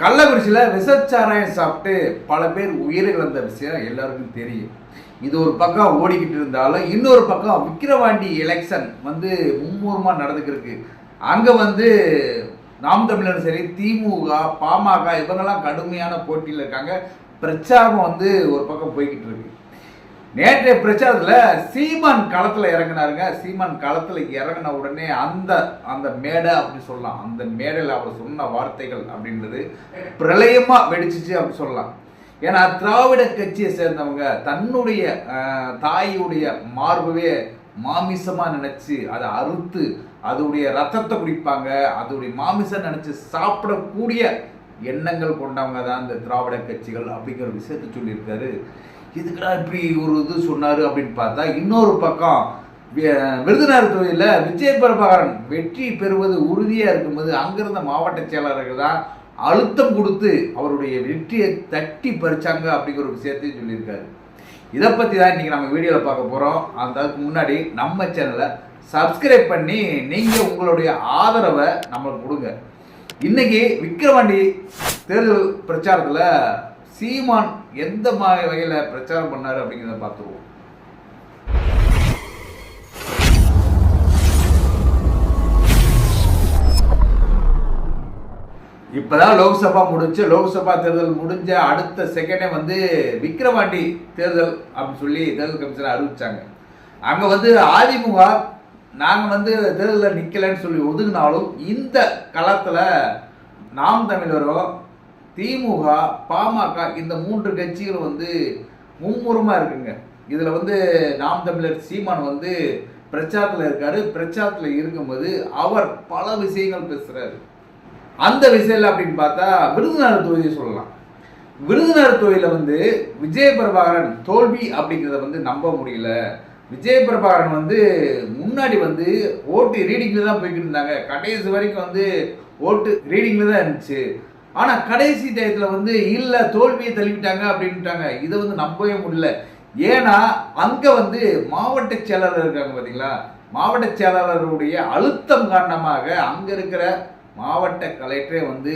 கள்ளக்குறிச்சியில் விஷச்சாராயம் சாப்பிட்டு பல பேர் உயிரிழந்த விஷயம் எல்லாருக்கும் தெரியும். இது ஒரு பக்கம் ஓடிக்கிட்டு இருந்தாலும் இன்னொரு பக்கம் விக்கிரவாண்டி எலெக்ஷன் வந்து மும்மூரமாக நடந்துக்கிருக்கு. அங்கே வந்து நாம் தமிழர் சரி திமுக பாமக இவங்கெல்லாம் கடுமையான போட்டியில் இருக்காங்க. பிரச்சாரம் வந்து ஒரு பக்கம் போய்கிட்டு இருக்கு. நேற்றைய பிரச்சாரத்தில் சீமான் களத்தில் இறங்கினாருங்க. சீமான் களத்தில் இறங்கின உடனே அந்த அந்த மேடை அப்படின்னு சொல்லலாம். அந்த மேடையில் அவர் சொன்ன வார்த்தைகள் அப்படின்றது பிரளயமாக வெடிச்சிச்சு அப்படி சொல்லலாம். ஏன்னா திராவிட கட்சியை சேர்ந்தவங்க தன்னுடைய தாயுடைய மார்பவே மாமிசமாக நினச்சி அதை அறுத்து அதோடைய ரத்தத்தை குடிப்பாங்க. அதோடைய மாமிசம் நினச்சி சாப்பிடக்கூடிய எண்ணங்கள் கொண்டவங்க தான் இந்த திராவிட கட்சிகள் அப்படிங்கிற விஷயத்தை சொல்லியிருக்காரு. இதுக்கடா இப்படி ஒரு இது சொன்னார் அப்படின்னு பார்த்தா இன்னொரு பக்கம் விருதுநகர் தொகுதியில் விஜய பிரபாகரன் வெற்றி பெறுவது உறுதியாக இருக்கும்போது அங்கிருந்த மாவட்ட செயலாளர்கள் தான் அழுத்தம் கொடுத்து அவருடைய வெற்றியை தட்டி பறிச்சாங்க அப்படிங்கிற ஒரு விஷயத்தையும் சொல்லியிருக்காரு. இதை பற்றி தான் இன்றைக்கி நம்ம வீடியோவில் பார்க்க போகிறோம் அந்த அதுக்கு முன்னாடி நம்ம சேனலை சப்ஸ்கிரைப் பண்ணி நீங்கள் உங்களுடைய ஆதரவை நம்மளுக்கு கொடுங்க. இன்றைக்கி விக்கிரவாண்டி தேர்தல் பிரச்சாரத்தில் சீமான் எந்த வகையில் பிரச்சாரம் பண்ணார் அப்படிங்கிறத பார்த்துருவோம். இப்போதான் லோக்சபா முடிஞ்சு லோக்சபா தேர்தல் முடிஞ்ச அடுத்த செகண்டே வந்து விக்ரவாண்டி தேர்தல் அப்படின்னு சொல்லி தேர்தல் கமிஷன் அறிவிச்சாங்க. அங்கே வந்து அதிமுக நாங்கள் வந்து தேர்தலில் நிற்கலைன்னு சொல்லி ஒதுங்கினாலும் இந்த களத்தில் நாம் தமிழரோ திமுக பாமக இந்த மூன்று கட்சிகள் வந்து மும்முரமாக இருக்குங்க. இதில் வந்து நாம் தமிழர் சீமான் வந்து பிரச்சாரத்தில் இருக்காரு. பிரச்சாரத்தில் இருக்கும்போது அவர் பல விஷயங்கள் பேசுகிறாரு அந்த விஷயம் அப்படின்னு பார்த்தா விருதுநகர் தொகுதியை சொல்லலாம். விருதுநகர் தொகுதியில் வந்து விஜய பிரபாகரன் தோல்வி அப்படிங்கிறத வந்து நம்ப முடியல. விஜய பிரபாகரன் வந்து முன்னாடி வந்து ஓட்டு ரீடிங்கில் தான் போய்கிட்டு இருந்தாங்க. கடைசி வரைக்கும் வந்து ஓட்டு ரீடிங்கில் தான் இருந்துச்சு. ஆனால் கடைசி டயத்தில் வந்து இல்லை தோல்வியை தள்ளிவிட்டாங்க அப்படின்ட்டாங்க இதை வந்து நம்பவே முடியல. ஏன்னா அங்கே வந்து மாவட்ட செயலாளர் இருக்காங்க பார்த்தீங்களா மாவட்ட செயலாளருடைய அழுத்தம் காரணமாக அங்கே இருக்கிற மாவட்ட கலெக்டரே வந்து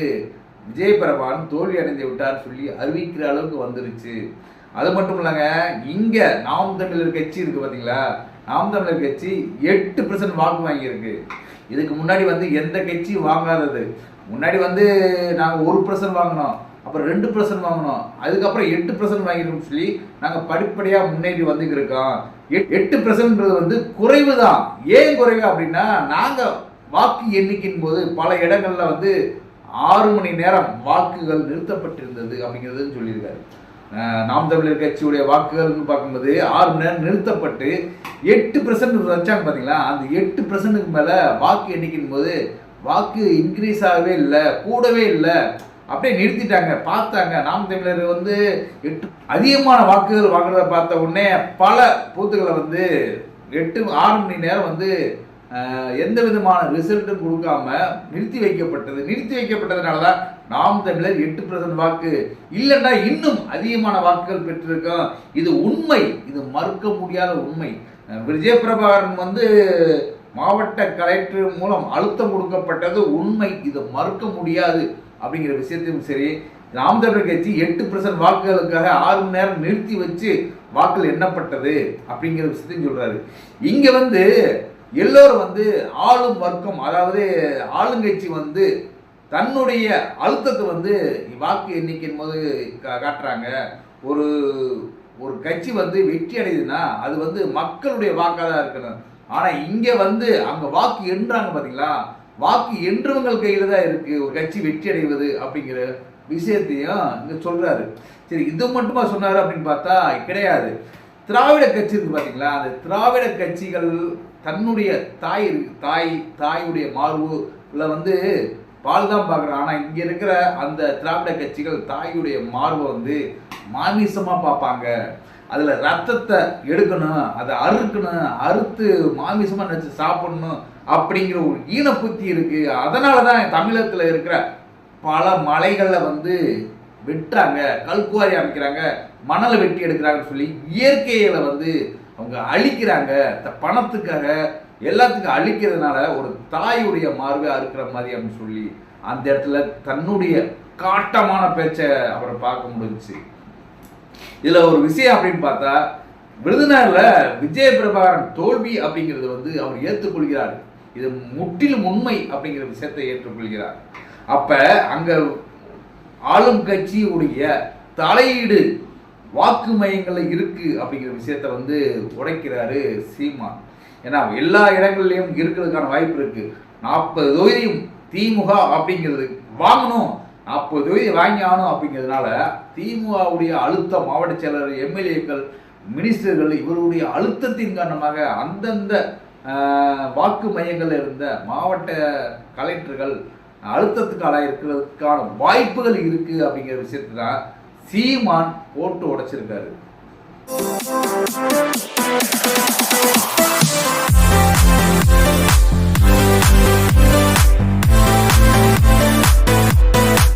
விஜய் பிரபான் தோல்வி அடைந்து விட்டார் சொல்லி அறிவிக்கிற அளவுக்கு வந்துருச்சு. அது மட்டும் இல்லைங்க இங்கே நாம் தமிழர் கட்சி இருக்கு பார்த்தீங்களா நாம் தமிழர் கட்சி எட்டு பர்சன்ட் வாக்கு வாங்கியிருக்கு. இதுக்கு முன்னாடி வந்து எந்த கட்சியும் வாங்காதது. முன்னாடி வந்து நாங்கள் ஒரு பர்சன்ட் வாங்கினோம் அப்புறம் ரெண்டு பர்சன்ட் வாங்கினோம் அதுக்கப்புறம் எட்டு பர்சன்ட் வாங்கிருக்கோம்னு சொல்லி நாங்கள் படிப்படியாக முன்னேறி வந்துக்கிருக்கோம் எட்- எட்டு பர்சன்ட்ன்றது வந்து குறைவு தான் ஏன் குறைவு அப்படின்னா நாங்கள் வாக்கு எண்ணிக்கையின் போது பல இடங்களில் வந்து ஆறு மணி நேரம் வாக்குகள் நிறுத்தப்பட்டிருந்தது அப்படிங்கிறது சொல்லியிருக்காரு. நாம் தமிழர் கட்சியுடைய வாக்குகள்னு பார்க்கும்போது ஆறு மணி நேரம் நிறுத்தப்பட்டு எட்டு பர்சன்ட் வச்சாங்க பார்த்தீங்களா அந்த எட்டு பர்சன்ட்டுக்கு மேலே வாக்கு எண்ணிக்கையின் போது வாக்கு இன்க்ரீஸ் ஆகவே இல்லை கூடவே இல்லை. அப்படியே நிறுத்திட்டாங்க பார்த்தாங்க. நாம் தமிழர் வந்து எட்டு அதிகமான வாக்குகள் வாங்குறத பார்த்த உடனே பல பூத்துக்களை வந்து எட்டு ஆறு மணி நேரம் வந்து எந்த விதமான ரிசல்ட்டும் கொடுக்காம நிறுத்தி வைக்கப்பட்டது. நிறுத்தி வைக்கப்பட்டதுனால தான் நாம் தமிழர் எட்டு பர்சன்ட் வாக்கு. இல்லைன்னா இன்னும் அதிகமான வாக்குகள் பெற்றிருக்கோம். இது உண்மை. இது மறுக்க முடியாத உண்மை. விஜயபிரபாகரன் வந்து மாவட்ட கலெக்டர் மூலம் அழுத்தம் கொடுக்கப்பட்டது உண்மை. இது மறுக்க முடியாது. அப்படிங்கிற விஷயத்தையும் சரி நாம் தமிழர் கட்சி எட்டு பர்சன்ட் வாக்குகளுக்காக ஆறு மணி நேரம் நிறுத்தி வச்சு வாக்குகள் எண்ணப்பட்டது அப்படிங்கிற விஷயத்தையும் சொல்றாரு. இங்க வந்து எல்லோரும் வந்து ஆளும் வர்க்கம் அதாவது ஆளுங்கட்சி வந்து தன்னுடைய அழுத்தத்தை வந்து வாக்கு எண்ணிக்கையின் போது கா- காட்டுறாங்க. ஒரு ஒரு கட்சி வந்து வெற்றி அடையுதுன்னா அது வந்து மக்களுடைய வாக்காக தான் இருக்கணும். ஆனால் இங்கே வந்து அங்கே வாக்கு எண்ணுறாங்க பார்த்தீங்களா வாக்கு எண்ணுறவங்கள் கையில் தான் இருக்குது ஒரு கட்சி வெற்றி அடைவது அப்படிங்கிற விஷயத்தையும் இங்கே சொல்கிறாரு சரி இது மட்டுமா சொன்னார் அப்படின்னு பார்த்தா கிடையாது. திராவிட கட்சி இருக்கு பார்த்தீங்களா அந்த திராவிட கட்சிகள் தன்னுடைய தாய் தாய் தாயுடைய மார்புல வந்து பால் தான் பார்க்குறான் ஆனால் இங்கே இருக்கிற அந்த திராவிட கட்சிகள் தாயுடைய மார்பை வந்து மாமிசமாக பார்ப்பாங்க. அதில் ரத்தத்தை எடுக்கணும் அதை அறுக்கணும் அறுத்து மாமிசமாக நினச்சி சாப்பிடணும் அப்படிங்கிற ஒரு ஈனப்புத்தி இருக்கு. அதனால தான் தமிழகத்தில் இருக்கிற பல மலைகளில் வந்து வெட்டுறாங்க கல்குவாரி அமைக்கிறாங்க மணலை வெட்டி எடுக்கிறாங்கன்னு சொல்லி இயற்கையில் வந்து அவங்க அழிக்கிறாங்க. த பணத்துக்காக எல்லாத்துக்கும் அழிக்கிறதுனால ஒரு தாயுடைய மார்பை அறுக்கிற மாதிரி அப்படின்னு சொல்லி அந்த இடத்துல தன்னுடைய காட்டமான பேச்சை அவரை பார்க்க முடிஞ்சுச்சு. இதுல ஒரு விஷயம் அப்படின்னு பார்த்தா விருதுநகர்ல விஜய பிரபாகரன் தோல்வி அப்படிங்கிறது வந்து அவர் ஏற்றுக்கொள்கிறார். இது முற்றிலும் உண்மை அப்படிங்கிற விஷயத்தை ஏற்றுக்கொள்கிறார். அப்ப அங்க ஆளும் கட்சியுடைய தலையீடு வாக்கு மையங்களில் இருக்கு அப்படிங்கிற விஷயத்த வந்து உடைக்கிறாரு சீமான். ஏன்னா எல்லா இடங்கள்லயும் இருக்கிறதுக்கான வாய்ப்பு இருக்கு. நாற்பது தொகுதியும் திமுக அப்படிங்கிறது வாங்கணும். நாற்பது தொகுதி வாங்கி ஆகணும் அப்படிங்கிறதுனால திமுகவுடைய அழுத்த மாவட்ட செயலர் எம்எல்ஏக்கள் மினிஸ்டர்கள் இவருடைய அழுத்தத்தின் காரணமாக அந்தந்த வாக்கு மையங்களில் இருந்த மாவட்ட கலெக்டர்கள் அழுத்தத்துக்கு ஆளாயிருக்கிறதுக்கான வாய்ப்புகள் இருக்கு அப்படிங்கிற விஷயத்தை தான் சீமான் போட்டு உடைச்சிருக்காரு.